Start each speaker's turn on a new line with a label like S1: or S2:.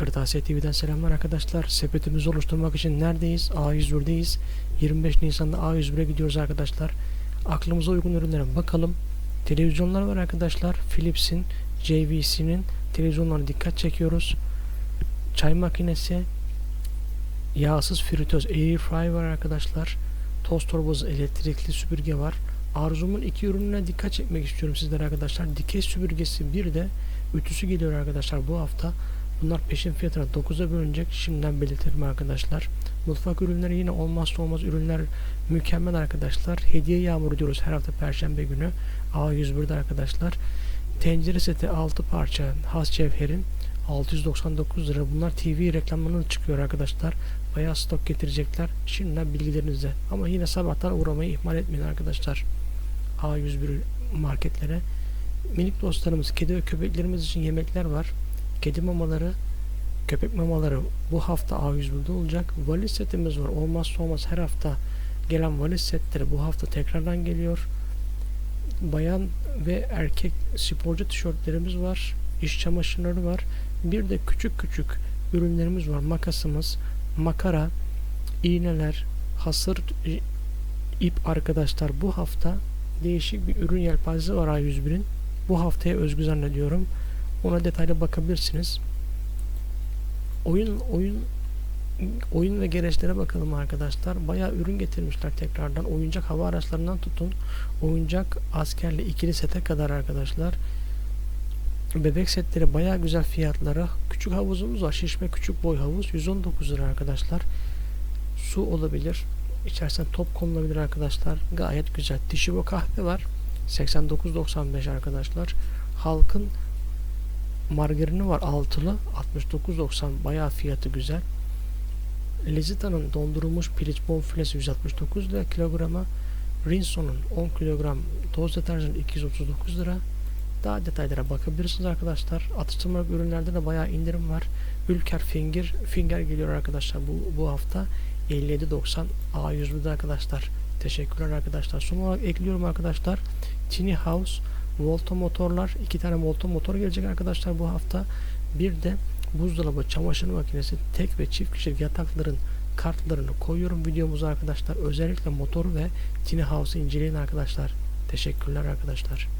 S1: Kırtasiye TV'den selamlar arkadaşlar. Sepetimizi oluşturmak için neredeyiz? A101'deyiz. 25 Nisan'da A101'e gidiyoruz arkadaşlar. Aklımıza uygun ürünlere bakalım. Televizyonlar var arkadaşlar. Philips'in, JVC'nin televizyonlarına dikkat çekiyoruz. Çay makinesi, yağsız fritöz air fry var arkadaşlar. Tost torbası elektrikli süpürge var. Arzum'un iki ürününe dikkat çekmek istiyorum sizlere arkadaşlar. Dikey süpürgesi bir de ütüsü geliyor arkadaşlar bu hafta. Bunlar peşin fiyatına 9'a bölünecek. Şimdiden belirtelim arkadaşlar. Mutfak ürünleri yine olmazsa olmaz ürünler mükemmel arkadaşlar. Hediye yağmuru diyoruz her hafta perşembe günü. A101'de arkadaşlar. Tencere seti 6 parça has cevherin 699 lira. Bunlar TV reklamlarına çıkıyor arkadaşlar. Bayağı stok getirecekler. Şimdiden bilgilerinize. Ama yine sabahtan uğramayı ihmal etmeyin arkadaşlar. A101 marketlere. Minik dostlarımız, kedi ve köpeklerimiz için yemekler var. Kedi mamaları, köpek mamaları bu hafta A101'de olacak. Valiz setimiz var. Olmazsa olmaz her hafta gelen valiz setleri bu hafta tekrardan geliyor. Bayan ve erkek sporcu tişörtlerimiz var. İş çamaşırları var. Bir de küçük küçük ürünlerimiz var. Makasımız, makara, iğneler, hasır ip arkadaşlar bu hafta değişik bir ürün yelpazesi var A101'in. Bu haftaya özgü zannediyorum. Ona detaylı bakabilirsiniz. Oyun oyun oyun ve gereçlere bakalım arkadaşlar. Bayağı ürün getirmişler tekrardan. Oyuncak hava araçlarından tutun. Oyuncak askerli ikili sete kadar arkadaşlar. Bebek setleri bayağı güzel fiyatlara. Küçük havuzumuz var. Şişme küçük boy havuz. 119 lira arkadaşlar. Su olabilir. İçersen top konulabilir arkadaşlar. Gayet güzel. Dişibo kahve var. 89.95 arkadaşlar. Halkın margarini var altılı 69.90 bayağı fiyatı güzel. Lezita'nın dondurulmuş piliç bonfilesi 169 lira kilograma. Rinso'nun 10 kilogram toz deterjanı 239 lira. Daha detaylara bakabilirsiniz arkadaşlar. Atıştırmalık ürünlerde de bayağı indirim var. Ülker Finger Finger geliyor arkadaşlar bu, bu hafta 57.90 A101'de arkadaşlar. Teşekkürler arkadaşlar. Son olarak ekliyorum arkadaşlar. Tiny House Volta motorlar. iki tane Volta motor gelecek arkadaşlar bu hafta. Bir de buzdolabı, çamaşır makinesi, tek ve çift kişilik yatakların kartlarını koyuyorum videomuza arkadaşlar. Özellikle motor ve Tiny House'ı inceleyin arkadaşlar. Teşekkürler arkadaşlar.